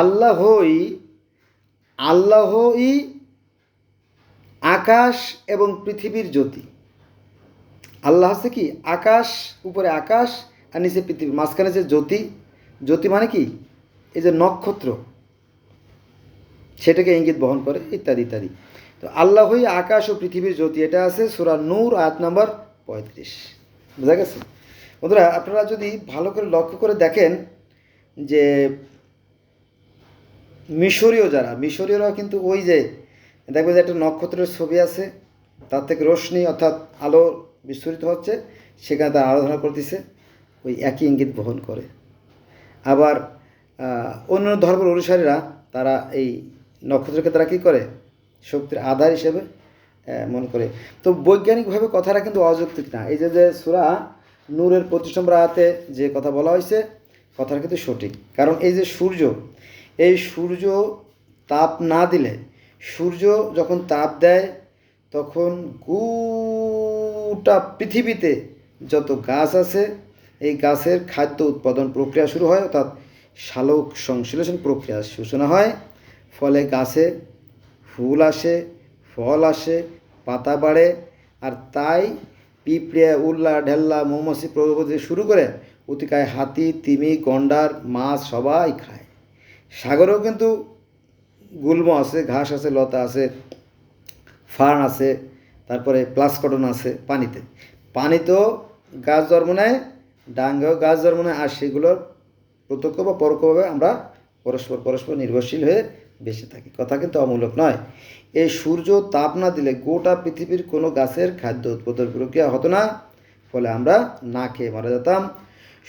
আল্লাহই আল্লাহই আকাশ এবং পৃথিবীর জ্যোতি। আল্লাহ হচ্ছে কি? আকাশ, উপরে আকাশ আর নিচে পৃথিবী। মাঝখানে যে জ্যোতি জ্যোতি মানে কি? এই যে নক্ষত্র, সেটাকে ইঙ্গিত বহন করে, ইত্যাদি ইত্যাদি। তো আল্লাহই আকাশ ও পৃথিবীর জ্যোতি, এটা আছে সুরা নূর, আয়াত নাম্বার পঁয়ত্রিশ। বোঝা গেছে? বন্ধুরা, আপনারা যদি ভালো করে লক্ষ্য করে দেখেন যে মিশরীয় যারা, মিশরীয়রাও কিন্তু ওই যে দেখবেন যে একটা নক্ষত্রের ছবি আছে, তার থেকে রশ্মি অর্থাৎ আলো বিস্ফোরিত হচ্ছে, সেখানে তারা আরাধনা করতেছে, ওই একই ইঙ্গিত বহন করে। আবার অন্য ধর্মের অনুসারীরা, তারা এই নক্ষত্রকে তারা কী করে? শক্তির আধার হিসেবে মনে করে। তো বৈজ্ঞানিকভাবে কথাটা কিন্তু অযৌক্তিক না। এই যে যে সুরা নূরের পঁচিশ নম্বর যে কথা বলা হয়েছে, কথাটা কিন্তু সঠিক। কারণ এই যে সূর্য এই সূর্য তাপ না দিলে, সূর্য যখন তাপ দেয়, তখন গোটা পৃথিবীতে যত গাছ আছে, এই গাছের খাদ্য উৎপাদন প্রক্রিয়া শুরু হয়, অর্থাৎ শালক সংশ্লেষণ প্রক্রিয়া সূচনা হয়। ফলে গাছে ফুল আসে, ফল আসে, পাতা বাড়ে, আর তাই পিঁপড়ে, উল্লা, ঢেল্লা, মৌমাছি প্রজাপতি শুরু করে অতিকায় হাতি, তিমি, গন্ডার, মাছ সবাই খায়। সাগরেও কিন্তু গুল্ম আছে, ঘাস আছে, লতা আছে, ফার্ন আছে, তারপরে প্লাস কটন আছে পানিতে। পানিতেও গাছ জন্ম নেয় ডাঙ্গেও গাছ জন্ম নেয়, আর সেগুলোর প্রত্যক্ষ বা পরোক্ষভাবে আমরা পরস্পর পরস্পর নির্ভরশীল হয়ে বেঁচে থাকি। কথা কিন্তু অমূলক নয়। এই সূর্য তাপ না দিলে গোটা পৃথিবীর কোনো গাছের খাদ্য উৎপাদন প্রক্রিয়া হতো না, ফলে আমরা না খেয়ে মারা যেতাম।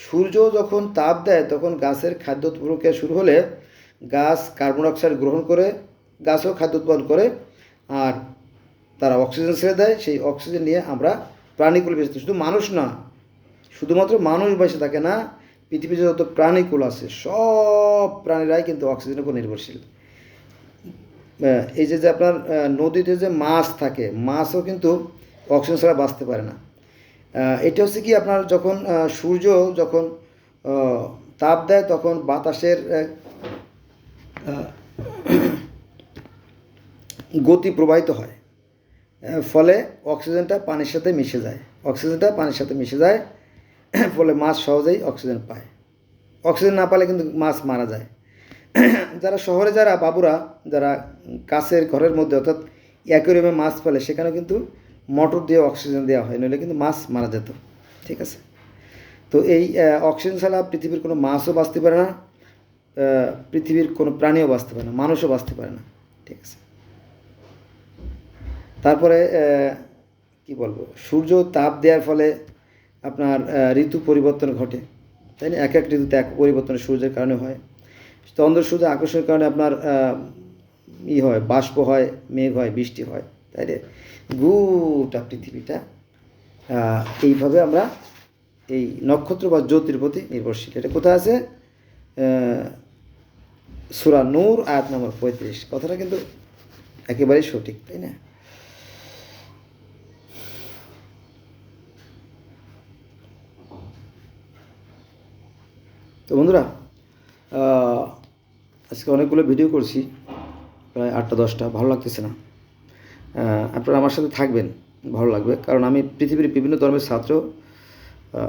সূর্য যখন তাপ দেয়, তখন গাছের খাদ্য প্রক্রিয়া শুরু হলে গাছ কার্বন ডাইঅক্সাইড গ্রহণ করে, গাছও খাদ্য উৎপাদন করে, আর তারা অক্সিজেন ছেড়ে দেয়। সেই অক্সিজেন নিয়ে আমরা প্রাণীকুল বেঁচে। শুধু মানুষ না, শুধুমাত্র মানুষ বেঁচে থাকে না পৃথিবীতে যত প্রাণীকুল আছে, সব প্রাণীরাই কিন্তু অক্সিজেনের উপর নির্ভরশীল। এই যে যে আপনার নদীতে যে মাছ থাকে, মাছও কিন্তু অক্সিজেন ছাড়া বাঁচতে পারে না। এটা হচ্ছে কি আপনার যখন সূর্য যখন তাপ দেয়, তখন বাতাসের গতি প্রবাহিত হয়। ফলে অক্সিজেনটা পানির সাথে মিশে যায়। অক্সিজেনটা পানির সাথে মিশে যায়, ফলে মাছ সহজেই অক্সিজেন পায়। অক্সিজেন না পালে কিন্তু মাছ মারা যায়। যারা শহরে যারা, বাবুরা যারা কাছের ঘরের মধ্যে, অর্থাৎ অ্যাকোরিয়ামে মাছ পালে সেখানে কিন্তু মোটর দিয়ে অক্সিজেন দেওয়া হয়, নইলে কিন্তু মাছ মারা যেত। ঠিক আছে? তো এই অক্সিজেন ছাড়া পৃথিবীর কোনো মাছও বাঁচতে পারে না। পৃথিবীর কোনো প্রাণীও বাঁচতে পারে না, মানুষও বাঁচতে পারে না, ঠিক আছে? তারপরে কি বলব, সূর্য তাপ দেওয়ার ফলে আপনার ঋতু পরিবর্তন ঘটে, তাই না? এক এক ঋতুতে এক পরিবর্তন সূর্যের কারণে হয়। চন্দ্র সূর্য আকর্ষণের কারণে আপনার ই হয়, বাষ্প হয়, মেঘ হয়, বৃষ্টি হয়, তাই রে গোটা পৃথিবীটা এইভাবে আমরা এই নক্ষত্র বা জ্যোতির প্রতি নির্ভরশীল। এটা কোথায় আছে? সুরা নূর, আয়াত নম্বর পঁয়ত্রিশ। কথাটা কিন্তু একেবারেই সঠিক, তাই না? তো বন্ধুরা আজকে অনেকগুলো ভিডিও করছি, প্রায় আটটা, দশটা, ভালো লাগতেছে না। আপনারা আমার সাথে থাকবেন, ভালো লাগবে, কারণ আমি পৃথিবীর বিভিন্ন ধর্মের ছাত্র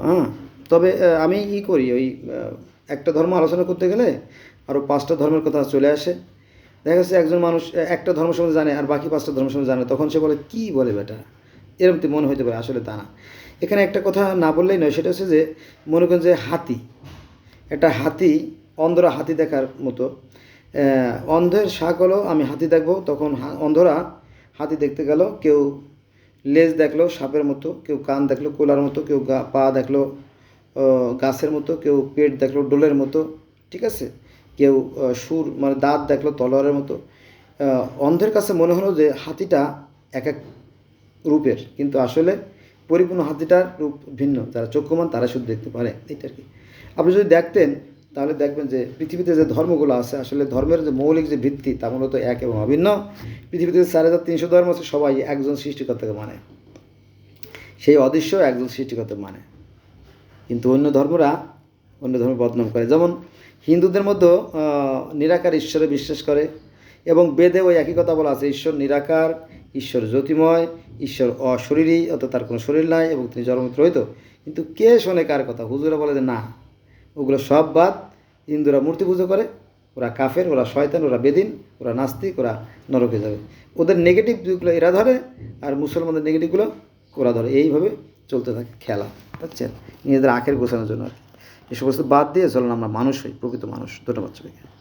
হ্যাঁ তবে আমি ই করি, ওই একটা ধর্ম আলোচনা করতে গেলে আরও পাঁচটা ধর্মের কথা চলে আসে। দেখা যাচ্ছে একজন মানুষ একটা ধর্ম সম্বন্ধে জানে আর বাকি পাঁচটা ধর্ম সম্বন্ধে জানে তখন সে বলে, কী বলে বেটা? এরকম তো মনে হতে পারে, আসলে তা না। এখানে একটা কথা না বললেই নয়, সেটা হচ্ছে যে, মনে করেন যে হাতি, একটা হাতি, অন্ধরা হাতি দেখার মতো অন্ধের শাক হলো, আমি হাতি দেখব, তখন অন্ধরা হাতি দেখতে গেল, কেউ লেজ দেখল, সাপের মতো, কেউ কান দেখল, কোলার মতো, কেউ পা দেখল গাছের মতো, কেউ পেট দেখল, ডোলের মতো, ঠিক আছে? কেউ সুর মানে দাঁত দেখল তলোয়ারের মতো। অন্ধের কাছে মনে হলো যে হাতিটা এক এক রূপের, কিন্তু আসলে পরিপূর্ণ হাতিটার রূপ ভিন্ন। যারা চক্ষুমান, তারা শুধু দেখতে পারে। এইটা আর কি। আপনি যদি দেখতেন, তাহলে দেখবেন যে পৃথিবীতে যে ধর্মগুলো আছে, আসলে ধর্মের যে মৌলিক যে ভিত্তি, তা মূলত এক এবং অভিন্ন। পৃথিবীতে চার হাজার তিনশো ধর্ম আছে, সবাই একজন সৃষ্টিকর্তাকে মানে। সেই অদৃশ্য একজন সৃষ্টিকর্তা মানে। কিন্তু অন্য ধর্মরা অন্য ধর্ম বদনাম করে। যেমন হিন্দুদের মধ্যেও নিরাকার ঈশ্বরে বিশ্বাস করে এবং বেদে ওই একই কথা বলা আছে, ঈশ্বর নিরাকার, ঈশ্বর জ্যোতিময় ঈশ্বর অশরীরী, অর্থাৎ তার কোনো শরীর নাই এবং তিনি জন্মমিত্র হইতো কিন্তু কে শোনে কার কথা? হুজুরা বলে যে না। ওগুলো সব বাদ। হিন্দুরা মূর্তি পুজো করে, ওরা কাফের, ওরা শয়তান, ওরা বেদিন, ওরা নাস্তিক, ওরা নরকে যাবে। ওদের নেগেটিভ দিকগুলো এরা ধরে আর মুসলমানদের নেগেটিভগুলো ওরা ধরে। এইভাবে চলতে থাকে খেলা, বুঝছেন? নিজেদের আখের গোছানোর জন্য আর এই সমস্ত বাদ দিয়ে চলুন আমরা মানুষ হই প্রকৃত মানুষ। ধন্যবাদ সবাইকে।